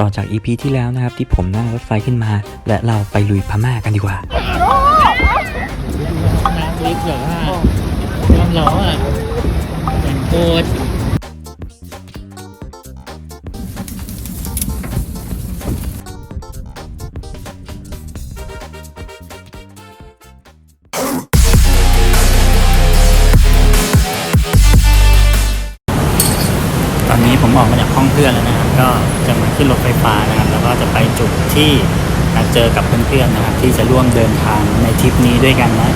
ต่อจาก EP ที่แล้วนะครับ ที่ผมนั่งรถไฟขึ้นมา และเราไปลุยพม่ากันดีกว่าน้ำลิฟต์แบบว่าความร้อนอะอย่างโคตร ที่นัดเจอกับเพื่อนๆนะครับ ที่จะร่วมเดินทางในทริปนี้ด้วยกันนะ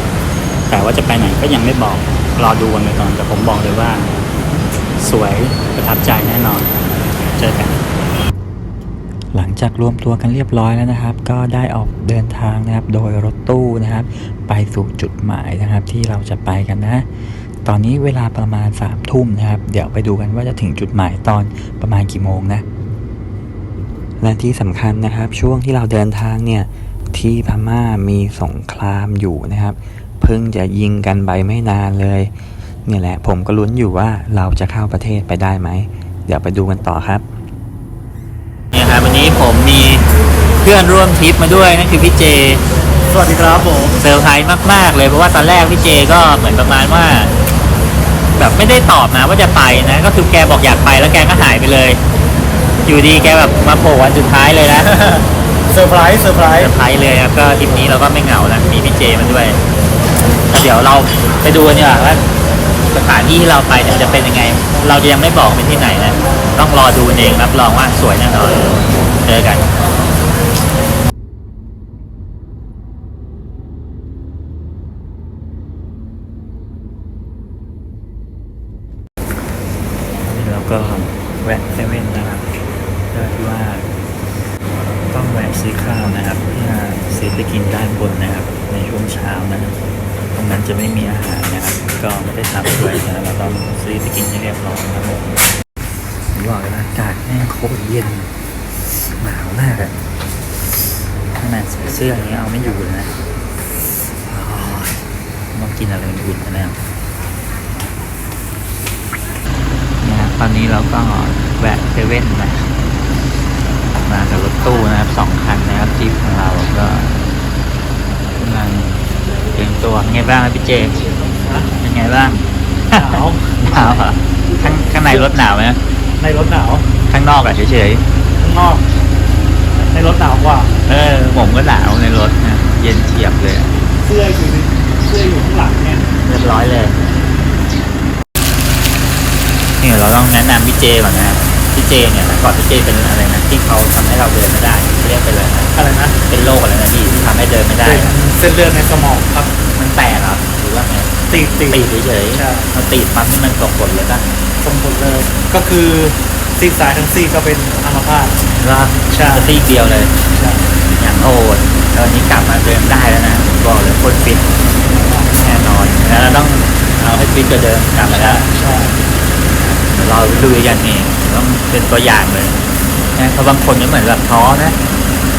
แต่ว่าจะไปไหนก็ยังไม่บอกรอดูกันไปก่อนแต่ผมบอกเลยว่า สวยประทับใจแน่นอน เจอกัน หลังจากรวมตัวกันเรียบร้อยแล้วนะครับ ก็ได้ออกเดินทางนะครับ โดยรถตู้นะครับ ไปสู่จุดหมายนะครับ ที่เราจะไปกันนะตอนนี้เวลาประมาณ3ามทุ่มนะครับ เดี๋ยวไปดูกันว่าจะถึงจุดหมายตอนประมาณกี่โมงนะ และที่สำคัญนะครับช่วงที่เราเดินทางเนี่ยที่พม่ามีสงครามอยู่นะครับ เพิ่งจะยิงกันไปไม่นานเลย เนี่ยแหละผมก็ลุ้นอยู่ว่าเราจะเข้าประเทศไปได้ไหม เดี๋ยวไปดูกันต่อครับเนี่ยครับวันนี้ผมมีเพื่อนร่วมทริปมาด้วยนั่นคือพี่เจ สวัสดีครับผมเซอร์ไพรส์มาก ๆ เลยเพราะว่าตอนแรกพี่เจก็เหมือนประมาณว่า แบบไม่ได้ตอบนะว่าจะไปนะ ก็คือแกบอกอยากไปแล้วแกก็หายไปเลย อยู่ดีแกแบบมาโผล่วันสุดท้ายเลยนะ เซอร์ไพรส์เซอร์ไพรเซอส์ร์ไพรส์เลยครับก็ทริปนี้เราก็ไม่เหงานะ มีพี่เจมาด้วยแล้วเดี๋ยวเราไปดูกันดีกว่าว่าสถานที่ที่เราไปเนี่ยจะเป็นยังไง เราจะยังไม่บอกเป็นที่ไหนนะ ต้องรอดูกันเองรับรองว่าสวยแน่นอนเจอกัน แล้วก็แวะเซเว่นนะครับเพื่อที่ว่าต้องแวะซื้อข้าวนะครับเพื่อซื้อไปกินด้านบนนะครับ ในช่วงเช้านะครับตรงนั้นจะไม่มีอาหารนะครับ ก็ไม่ได้ทำด้วยนะเราต้องซื้อไปกินให้เรียบร้อยนะครับผมผมบอกเลยนะอากาศแม่งโคตรเย็นหนาวมากอะขนาดใส่เสื้ออย่างเงี้ยเอาไม่อยู่เลยนะโอ้ยต้องกินอะไรอุ่นๆแล้ว นะค รับตอนนี้เราก็แวะเซเว่นนะมากับรถตู้นะครับสองคันนะครับจีบของเราก็กำลังเตรียมตัวไงบ้างครับพี่เจเป็นไงบ้างหนาวหนาวเหรอข้างข้างในรถหนาวไหมในรถหนาวข้างนอกอะเฉยข้างนอก ในรถหนาวกว่าๆเออ ผมก็หนาวในรถนะเย็นเฉียบเลยอะเสื้ออยู่ในเสื้ออยู่ข้างหลังเนี่ยเรียบร้อยเลย นี่เราต้องแนะนำพี่เจก่อนนะพี่เจเนี่ยแต่ก่อนพี่เจเป็นอะไรนะที่เขาทำให้เราเดินไม่ได้เรียกไปเลยนะอะไรนะเป็นโรคอะไรนะพี่ที่ทำให้เดินไม่ได้เป็นนะเส้นเลือดในสมองครับมันแตกเหรอหรือว่าไงตีบตีบ ตีบเฉยใช่ ๆมันตีบปั๊บนี่มันตกผลเลยป่ะสมบูรณ์เลยก็คือซีกซ้ายทั้งซีกก็เป็นอัมพาตก็ใช่จะตีบเดียวเลยใช่อย่างโหดตอนนี้กลับมาเดินได้แล้วนะผมบอกเลยโคตรฟิตแน่นอนแล้วเราต้องเอาให้ฟิตกว่าเดิมกลับมาแล้วใช่ เดี๋ยวเราดูกันนี่ต้องเป็นตัวอย่างเลยนะเพราะบางคนก็เหมือนแบบท้อนะ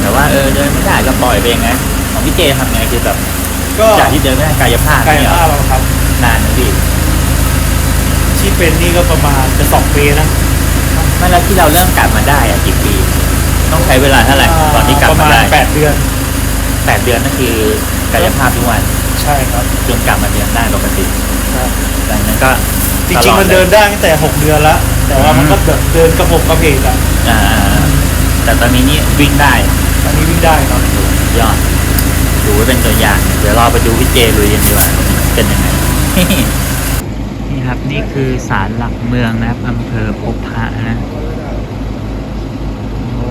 แต่ว่าเออเดินไม่ได้ก็ปล่อยไปอย่างนั้นของพี่เจทำไงคือแบบก็จากที่เดินไม่ได้กายภาพกายเนี่ยภาพเราครับนานนะพี่ที่เป็นนี่ก็ประมาณจะสองปีนะไม่แล้วที่เราเริ่มกลับมาได้อะกี่ปี ต้องใช้เวลาเท่าไหร่ตอนที่กลับประมามาณได้แปดเดือนแปดเดือนนั่นคือกายภาพทุกวัน ใช่ครับจนกลับมาเดินได้ปกติใช่ดังนั้นก็ จริงๆมันเดินได้ตั้งแต่หกเดือนแล้วแต่ว่ามันก็แบบเดินกระปกกระเพกอะอ่าแต่ตอนนี้นี่วิ่งได้อันนี้วิ่งได้ครับยอดดูไว้เป็นตัวอย่าง เดี๋ยวเราไปดูพี่เจลุยกันดีกว่าเป็นยังไงนี่ครับนี่คือศาลหลักเมืองนะครับอำเภอพบพระนะโอ้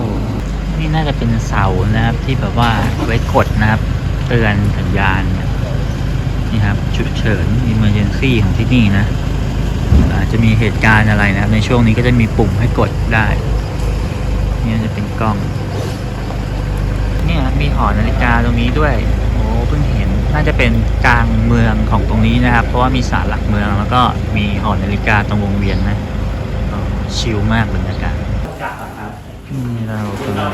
นี่น่าจะเป็นเสานะครับที่แบบว่าไว้กดนะครับ เตือนสัญญาณเนี่ยนี่ครับฉุกเฉิน emergency ของที่นี่นะอา จะมีเหตุการณ์อะไรนะครับ ในช่วงนี้ก็จะมีปุ่มให้กดได้นี่จะเป็นกล้อง เนี่ยมีหอนาฬิกาตรงนี้ด้วย โอ้เพิ่งเห็นน่าจะเป็นกลางเมืองของตรงนี้นะครับ เพราะว่ามีศาลหลักเมืองแล้วก็มีหอนาฬิกาตรงวงเวียนนะชิลมากบรรยากาศนี่เรากำลัง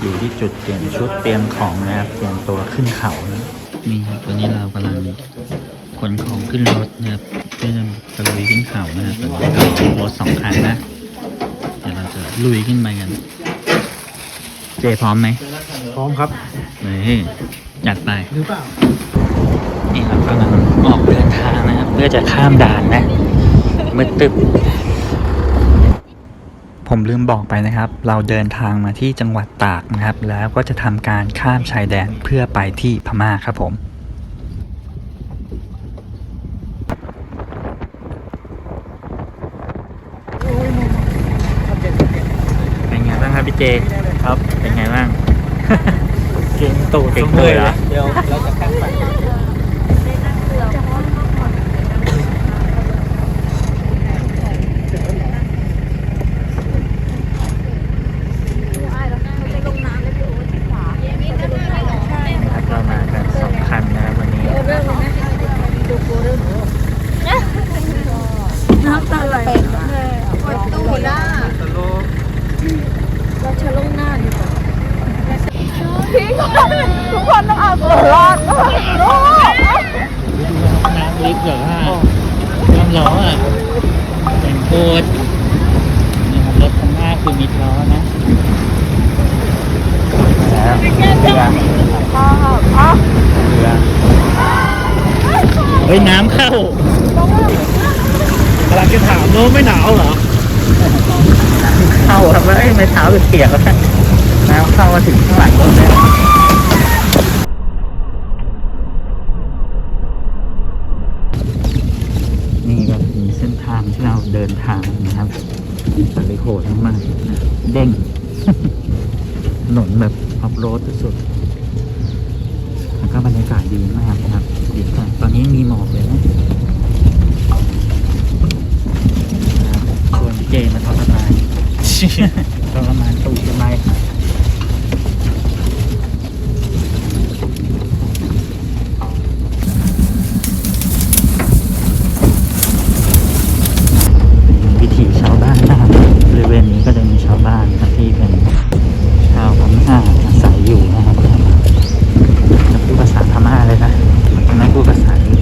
อยู่ที่จุดเปลี่ยนชุดเตรียมของนะครับเตรียมตัวขึ้นเขานะนี่ครับตอนนี้เรากำลัง ขนของขึ้นรถนะครับเพื่อจะตะลุยขึ้นเขานะครับตอนนี้ก็รถสองคันนะ เดี๋ยวเราจะลุยขึ้นไปกัน เจพร้อมไหมพร้อมครับนี่จัดไป หรือเปล่า นี่เรากำลังออกเดินทางนะครับ เพื่อจะข้ามด่านนะมืดตึบผมลืมบอกไปนะครับ เราเดินทางมาที่จังหวัดตากนะครับ แล้วก็จะทำการข้ามชายแดนเพื่อไปที่พม่าครับผม เป็นไงบ้างครับพี่ เจครับเป็นไงบ้าง เก่งตูดเก่งเลยเหรอเดี๋ยวเราจะข้ามไป นะครับเรามากันสองคันนะครับวันนี้ น้ำตาไหลปวดตู้หน้าเราจะลงหน้าดีกว่าทุกคนต้องเอาตัวรอดรอด น้ำลิฟต์แบบว่าน้ำล้ออะแต่งโคตรนี่ครับรถข้างหน้าคือมีล้อนะแล้วเรือเรือเฮ้ยน้ำเข้ากำลัง จะถามโน้ไม่หนาวเหรอ เข้าครับว่าเอ้ไม่เท้าเปียกแล้วนะน้ำเข้ามาถึงข้างหลังรถเลยนี่ก็มีเส้นทางที่เราเดินทางนะครับแต่ไปโหดมากเด้งถนนแบบออฟโรดสุดๆแล้วก็บรรยากาศดีมากนะครับดีมากตอนนี้มีหมอกเลยนะชวนพี่ เจมาทรมาน ทรมานตูดจะไปวิถีชาวบ้านนะครับบริเวณนี้ก็จะมีชาวบ้านนะครับที่เป็นชาวพม่าอาศัยอยู่นะครับจะพูดภาษาพม่าเลยนะไม่พูดภาษาอื่น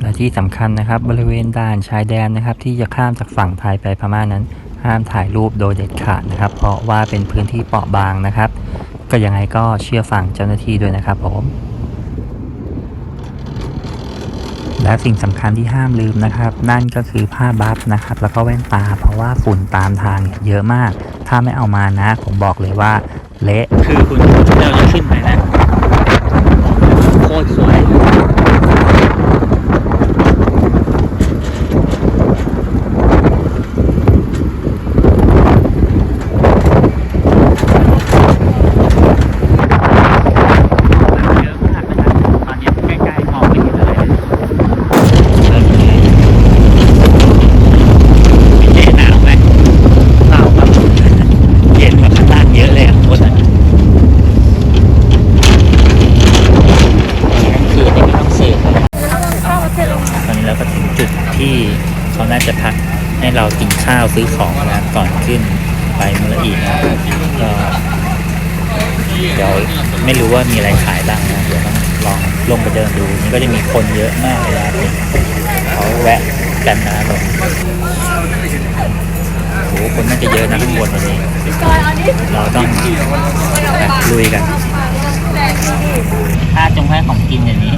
และ ที่สำคัญนะครับ บริเวณด่านชายแดนนะครับ ที่จะข้ามจากฝั่งไทยไปพม่านั้น ห้ามถ่ายรูปโดยเด็ดขาดนะครับ เพราะว่าเป็นพื้นที่เปราะบางนะครับ ก็ยังไงก็เชื่อฟังเจ้าหน้าที่ด้วยนะครับผมและสิ่งสำคัญที่ห้ามลืมนะครับ นั่นก็คือผ้าบัฟนะครับ แล้วก็แว่นตา เพราะว่าฝุ่นตามทางเยเยอะมาก ถ้าไม่เอามานะ ผมบอกเลยว่า เละคือคุณเราจะขึ้นไปนะโคตรสวย เยอะมากนะครับตอนนี้ใกล้ๆมองไม่เห็นอะไรเลยเริ่มเลยพี่เจหนาวไหมหนาวครับเย็นกว่าข้างล่างเยอะเลยอะคนอะ กลางคืนนี่ไม่ต้องเสพเลยตอนนี้เราก็ถึงจุดที่เขาน่าจะพักให้เรากินข้าวซื้อของนะครับก่อนขึ้นไปมุละอีนะครับก็เดี๋ยวไม่รู้ว่ามีอะไรขายบ้างนะเดี๋ยวต้องลองลงไปเดินดู นี่ก็จะมีคนเยอะมากเลยนะครับเขาแวะ กันนะครับผมโอ้โหคนน่าจะเยอะนะข้างบนวันนี้เราต้องแบบลุยกันถ้าจงแค่ของกินอย่างนี้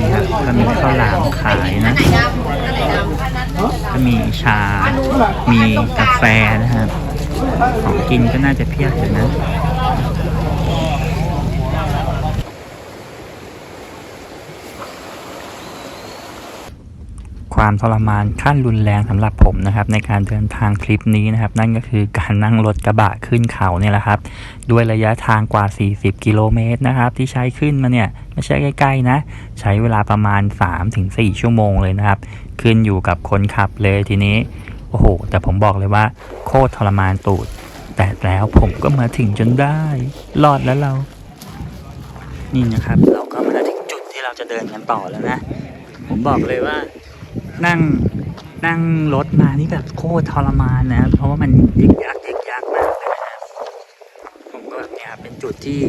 นี่ครับก็มีข้าวหลามขายนะ ก็มีชา มีกาแฟนะครับ ของกินก็น่าจะเพียบอยู่นะ ความทรมานขั้นรุนแรงสำหรับผมนะครับ ในการเดินทางทริปนี้นะครับ นั่นก็คือการนั่งรถกระบะขึ้นเขาเนี่ยแหละครับ ด้วยระยะทางกว่า 40 กิโลเมตรนะครับ ที่ใช้ขึ้นมาเนี่ยไม่ใช่ใกล้ๆนะ ใช้เวลาประมาณ 3-4 ชั่วโมงเลยนะครับ ขึ้นอยู่กับคนขับเลยทีนี้โอ้โห แต่ผมบอกเลยว่าโคตรทรมานตูด แต่แล้วผมก็มาถึงจนได้รอดแล้วเรา นี่นะครับ เราก็มาถึงจุดที่เราจะเดินกันต่อแล้วนะ ผมบอกเลยว่า นั่งนั่งรถมานี่แบบโคตรทรมานนะครับเพราะว่ามันยึกยักยึกยักมากเลยนะครับผมก็เนี่ยเป็นจุดที่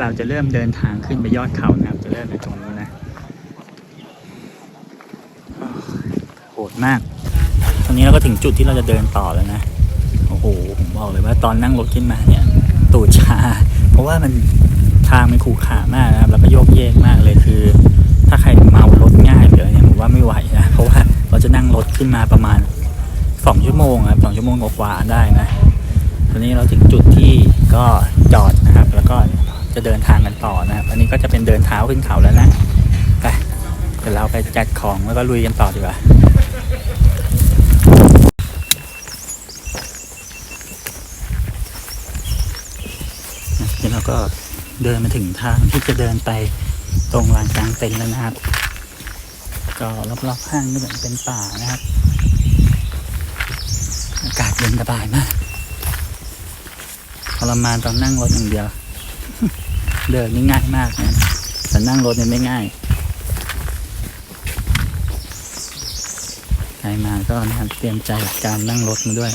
เราจะเริ่มเดินทางขึ้นไปยอดเขานะครับ จะเริ่มในตรงนู้นนะโหดมาก ตอนนี้เราก็ถึงจุดที่เราจะเดินต่อแล้วนะโอ้โหผมบอกเลยว่าตอนนั่งรถขึ้นมาเนี่ย ตูดชา เพราะว่ามันทางมันขรุขระมากนะครับ แล้วก็โยกเยกมากเลยคือ ถ้าใครเมารถง่ายเลย ผมว่าไม่ไหวนะเพราะว่าเราจะนั่งรถขึ้นมาประมาณสองชั่วโมงครับสองชั่วโมงกว่าได้นะตอนนี้เราถึงจุดที่ก็จอดนะครับ แล้วก็จะเดินทางกันต่อนะครับอันนี้ก็จะเป็นเดินเท้าขึ้นเขาแล้วนะไปเดี๋ยวเราไปจัดของแล้วก็ลุยกันต่อดีกว่าเดี๋ยวเราก็เดินมาถึงทางที่จะเดินไปตรงลานกลางเต็นท์แล้วนะครับ ก็รอบๆห้างก็เหมือนเป็นป่านะครับ อากาศเย็นสบายมากทรมานตอนนั่งรถอย่างเดียว เดินนี่ง่ายมากนะแต่นั่งรถเนี่ยไม่ง่ายใครมาก็นะครับเตรียมใจการนั่งรถมาด้วย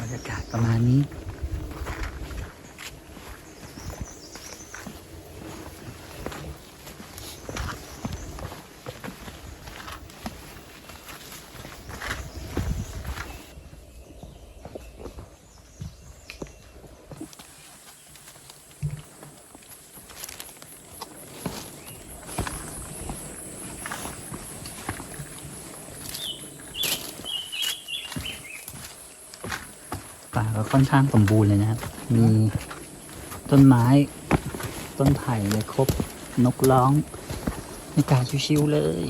บรรยากาศประมาณนี้ ป่าก็ ค่อนข้างสมบูรณ์เลยนะครับ มีต้นไม้ ต้นไผ่เลยครบ นกร้องบรรยากาศชิวๆเลย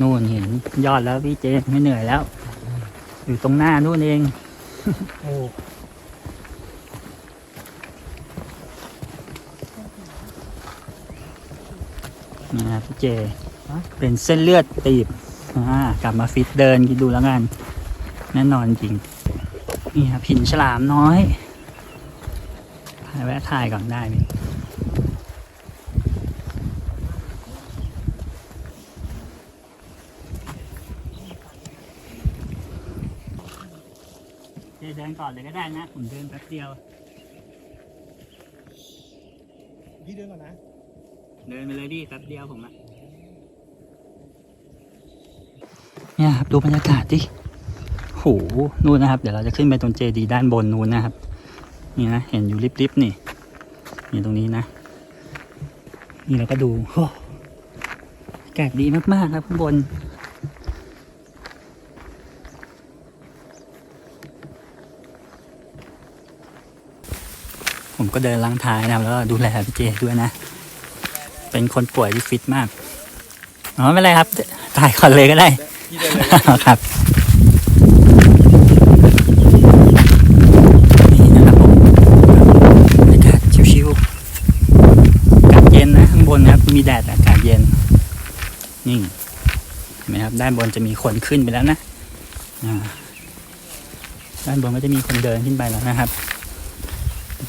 นู่นเห็นยอดแล้วพี่เจไม่เหนื่อยแล้ว อยู่ตรงหน้านู่นเองโอ้นี่นะครับพี่เจ เป็นเส้นเลือดตีบ กลับมาฟิตเดินกินดูแล้วกัน แน่นอนจริง นี่ครับหินฉลามน้อยถ่ายแวะถ่ายก่อนได้ไหมเจเดินก่อนเลยก็ได้นะ ผมเดินแป๊บเดียว พี่เดินก่อนนะ เดินไปเลยดิแป๊บเดียวผมอะ เนี่ยครับดูบรรยากาศดิโหนู่นนะครับ เดี๋ยวเราจะขึ้นไปตรงเจดีด้านบนนู้นนะครับ นี่นะเห็นอยู่ริบๆนี่ นี่ตรงนี้นะ นี่เราก็ดูโอ้อากาศดีมากๆครับข้างบนผมก็เดินล้างท้ายนะแล้วก็ดูแลพี่เจด้วยนะ เป็นคนป่วยที่ฟิตมาก อ๋อไม่เป็นไรครับ ถ่ายก่อนเลยก็ได้ พี่เดินเลยครับนี่นะครับผมบรรยากาศชิวๆอากาศเย็นนะข้างบนนะครับมีแดดอากาศเย็นนี่เห็นไหมครับ ด้านบนจะมีคนขึ้นไปแล้วนะอ่าด้านบนก็จะมีคนเดินขึ้นไปแล้วนะครับ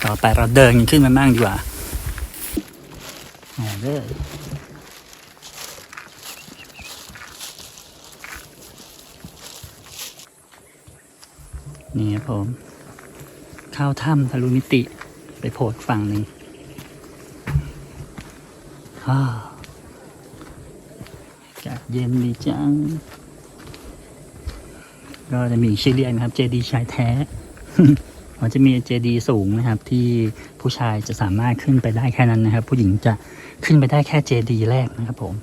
ต่อไปเราเดินกันขึ้นมาบ้างดีกว่าอ่าเลย นี่ครับผมเข้าถ้ำทะลุมิติไปโผล่ฝั่งหนึ่งฮ่าอากาศเย็นดีจัง ก็จะมีชื่อเรียกนะครับ เจดีชายแท้ มันจะมีเจดีสูงนะครับ ที่ผู้ชายจะสามารถขึ้นไปได้แค่นั้นนะครับ ผู้หญิงจะขึ้นไปได้แค่เจดีแรกนะครับผม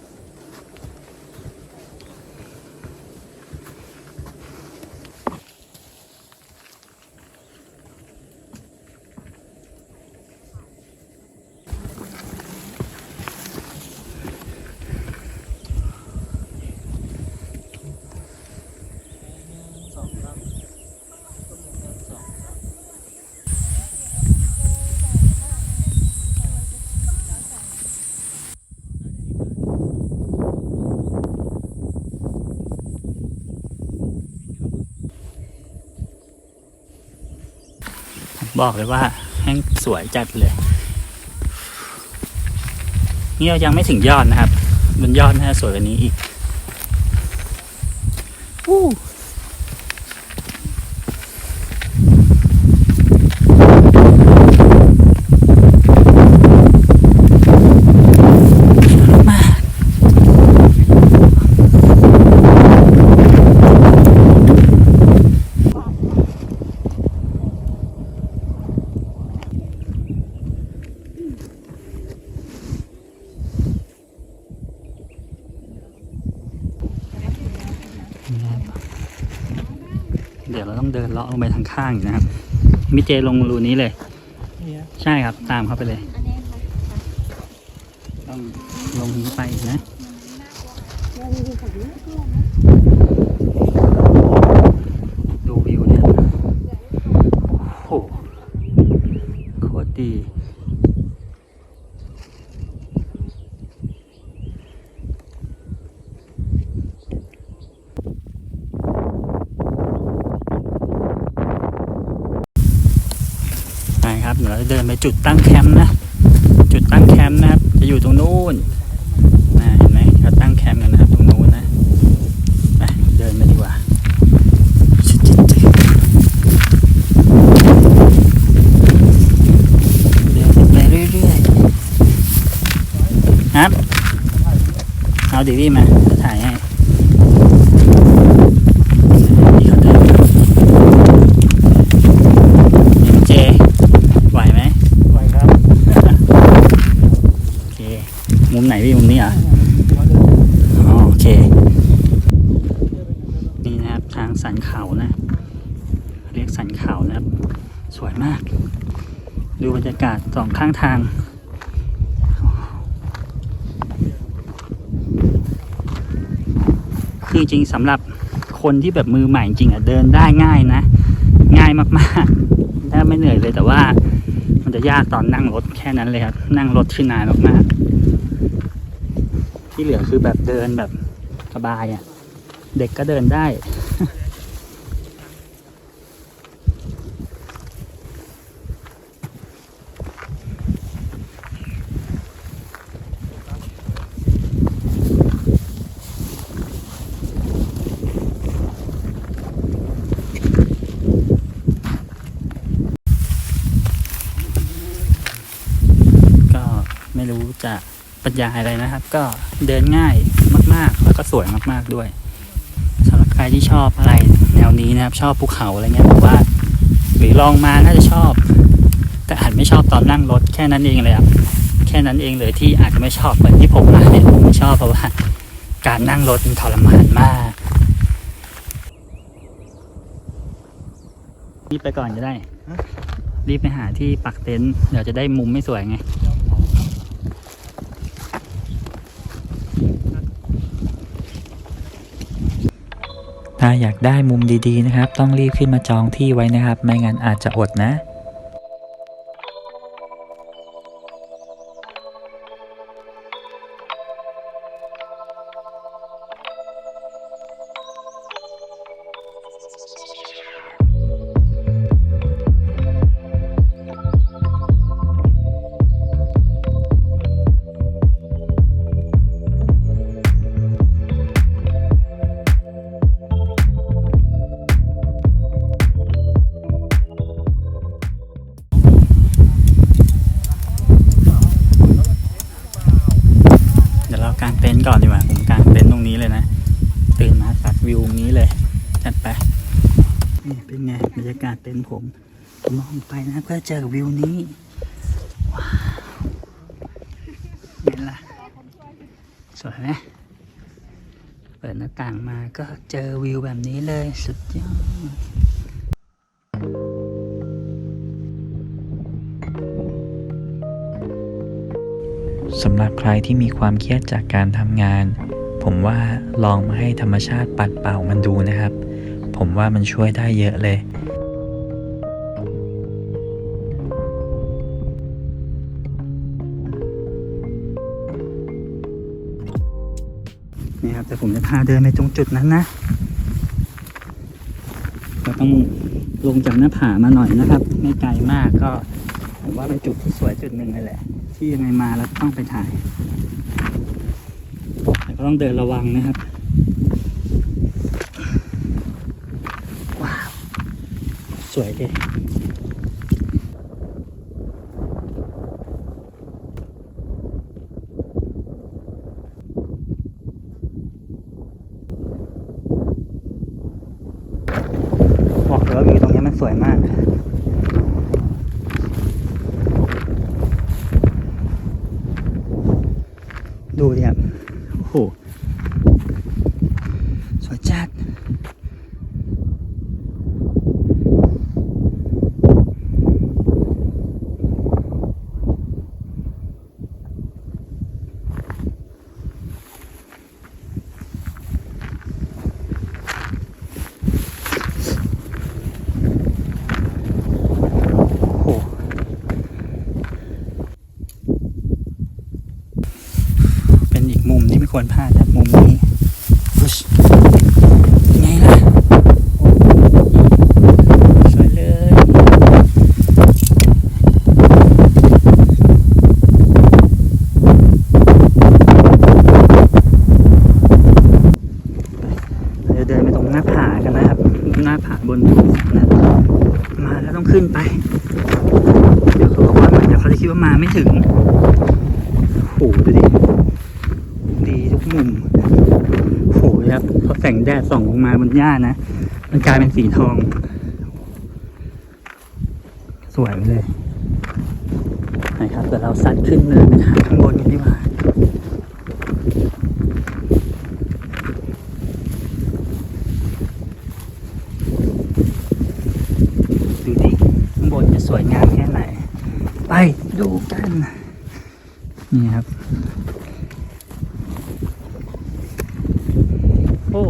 บอกเลยว่าแห้งสวยจัดเลยนี่เรายังไม่ถึงยอดนะครับ บนยอดน่าจะสวยกว่านี้อีกวู้มาก เดี๋ยวเราต้องเดินเลาะลงไปทางข้างอีกนะครับ มิเจลงรูนี้เลยเนี่ยใช่ครับตามเข้าไปเลย ต้องลงนี้ไปอีกนะดูวิวเนี่ยโอ้โหโคตรดี ไปครับเดี๋ยวเรา จุดตั้งแคมป์นะ จุดตั้งแคมป์นะครับ จะอยู่ตรงนู้นนะเห็นไหมเขาตั้งแคมป์กันนะครับ ตรงนู้นนะไปเดินไปดีกว่าเดินไปเรื่อยๆครับ เอาดิวี่มาจะถ่ายให้นี่เขาเดินเห็นเจไหวไหม ไหวครับ โอเค มุมไหนพี่มุมนี้เหรอะอ๋อโอเค นี่นะครับทางสันเขานะ เรียกสันเขานะครับ สวยมาก ดูบรรยากาศสองข้างทางคือจริงสำหรับคนที่แบบมือใหม่จริงอะเดินได้ง่ายนะ ง่ายมากๆแทบไม่เหนื่อยเลยแต่ว่า มันจะยากตอนนั่งรถแค่นั้นเลยครับ นั่งรถคือนานมากๆ ที่เหลือคือแบบเดินแบบสบายอะ่ะ เด็กก็เดินได้ ก็ไม่รู้ จะบรรยายอะไรนะครับ ก็เดินง่ายมากๆ แล้วก็สวยมากๆด้วยสำหรับใครที่ชอบอะไรแนวนี้นะครับ ชอบภูเขาอะไรเงี้ยผมว่า หรือลองมาน่าจะชอบ แต่อาจไม่ชอบตอนนั่งรถแค่นั้นเองเลยครับแค่นั้นเองเลยที่อาจจะไม่ชอบเหมือนที่ผมมาเนี่ยผมไม่ชอบเพราะว่าการนั่งรถมันทรมานมาก รีบไปก่อนจะได้ รีบไปหาที่ปักเต็นท์เดี๋ยวจะได้มุมไม่สวยไง ถ้าอยากได้มุมดีๆนะครับ ต้องรีบขึ้นมาจองที่ไว้นะครับ ไม่งั้นอาจจะอดนะ นี่เป็นไงบรรยากาศเต็มผม มองไปนะก็เจอวิวนี้ ว้าวเห็นละสวยไหมเปิดหน้าต่างมาก็เจอวิวแบบนี้เลยสุดยอดสำหรับใครที่มีความเครียดจากการทำงาน ผมว่าลองมาให้ธรรมชาติปัดเป่ามันดูนะครับ ผมว่ามันช่วยได้เยอะเลยนี่ครับแต่ผมจะพาเดินไปตรงจุดนั้นนะก็ต้องลงจากหน้าผามาหน่อยนะครับ ไม่ไกลมากก็ผมว่าเป็นจุดที่สวยจุดหนึ่งเลยแหละ ที่ยังไงมาแล้วต้องไปถ่ายแต่ก็ต้องเดินระวังนะครับ ว้าว สวยดีบอกเลยว่าวิวตรงนี้มันสวยมาก ดูดิครับ โอ้โห สวยจัด โอ้โหเป็นอีกมุมที่ไม่ ควรพลาดครับมุมนี้อุ๊ยไงล่ะโอ้สวยเลย เราจะเดินไปตรงหน้าผากันนะครับ หน้าผาบนภูนะมาแล้วต้องขึ้นไป เดี๋ยวเขาบอกว่าเดี๋ยวเขาจะคิดว่ามาไม่ถึงโอ้โหดูดิ ดีทุก มุมโอ้โหครับพอแสงแดดส่องลงมาบนหญ้านะ มันกลายเป็นสีทอง สวยเลยนะครับเดี๋ยวเราซัดขึ้นเนินข้างบนกันดีกว่าดูดิข้างบนจะสวยงามแค่ไหน ไปดูกัน นี่ครับ โอ้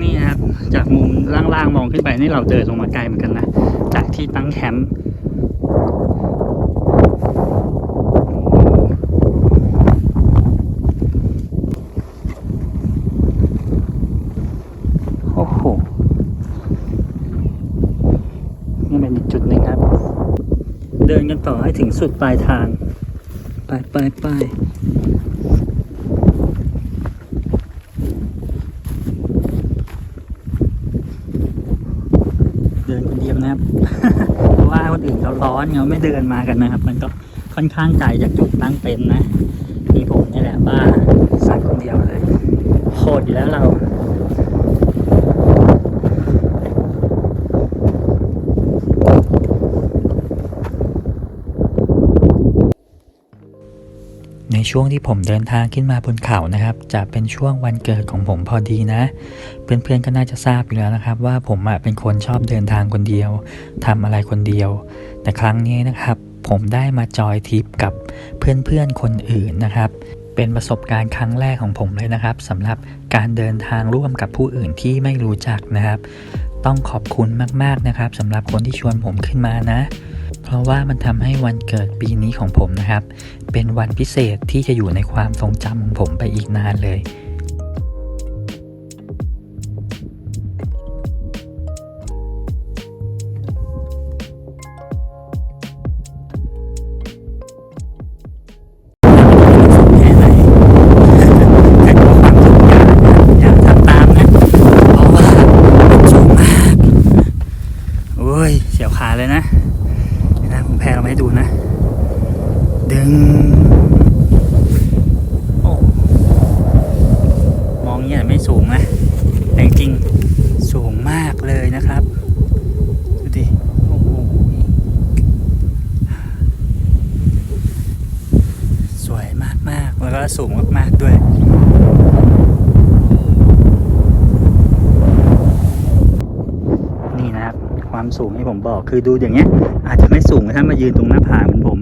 นี่นะครับ จากมุมล่างๆมองขึ้นไปนี่ เราเดินลงมาไกลเหมือนกันนะ จากที่ตั้งแคมป์โอ้โห นี่เป็นอีกจุดหนึ่งครับ เดินกันต่อให้ถึงสุดปลายทาง ไปไปไปเดินคนเดียวนะครับ เพราะว่าคนอื่นเขา ร้อนเขาไม่เดินมากันนะครับ มันก็ค่อนข้างไกลจากจุดตั้งเป็นท์นะมีผมนี่แหละบ้าสัตว์คนเดียวเลยโหดอยู่แล้วเรา ช่วงที่ผมเดินทางขึ้นมาบนเขานะครับ จะเป็นช่วงวันเกิดของผมพอดีนะ เพื่อนๆก็น่าจะทราบอยู่แล้วนะครับ ว่าผมเป็นคนชอบเดินทางคนเดียวทำอะไรคนเดียว แต่ครั้งนี้นะครับ ผมได้มาจอยทริปกับเพื่อนๆคนอื่นนะครับ เป็นประสบการณ์ครั้งแรกของผมเลยนะครับสำหรับการเดินทางร่วมกับผู้อื่นที่ไม่รู้จักนะครับ ต้องขอบคุณมากๆนะครับสำหรับคนที่ชวนผมขึ้นมานะ เพราะว่ามันทำให้วันเกิดปีนี้ของผมนะครับ เป็นวันพิเศษที่จะอยู่ในความทรงจำของผมไปอีกนานเลย ดูนะ ดึง โอ้ มองเนี่ยไม่สูงนะ แต่จริงๆสูงมากเลยนะครับ ดูดิ โอ้โห สวยมากๆ แล้วก็สูงมากๆด้วย นี่นะครับ ความสูงที่ ผมบอกคือดูอย่างเงี้ย อาจจะไม่สูงถ้ามายืนตรงหน้าผาเหมือนผม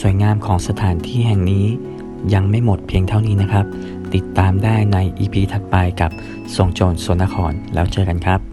สวยงามของสถานที่แห่งนี้ยังไม่หมดเพียงเท่านี้นะครับ ติดตามได้ใน EP ถัดไปกับทรงโจรสนครแล้วเจอกันครับ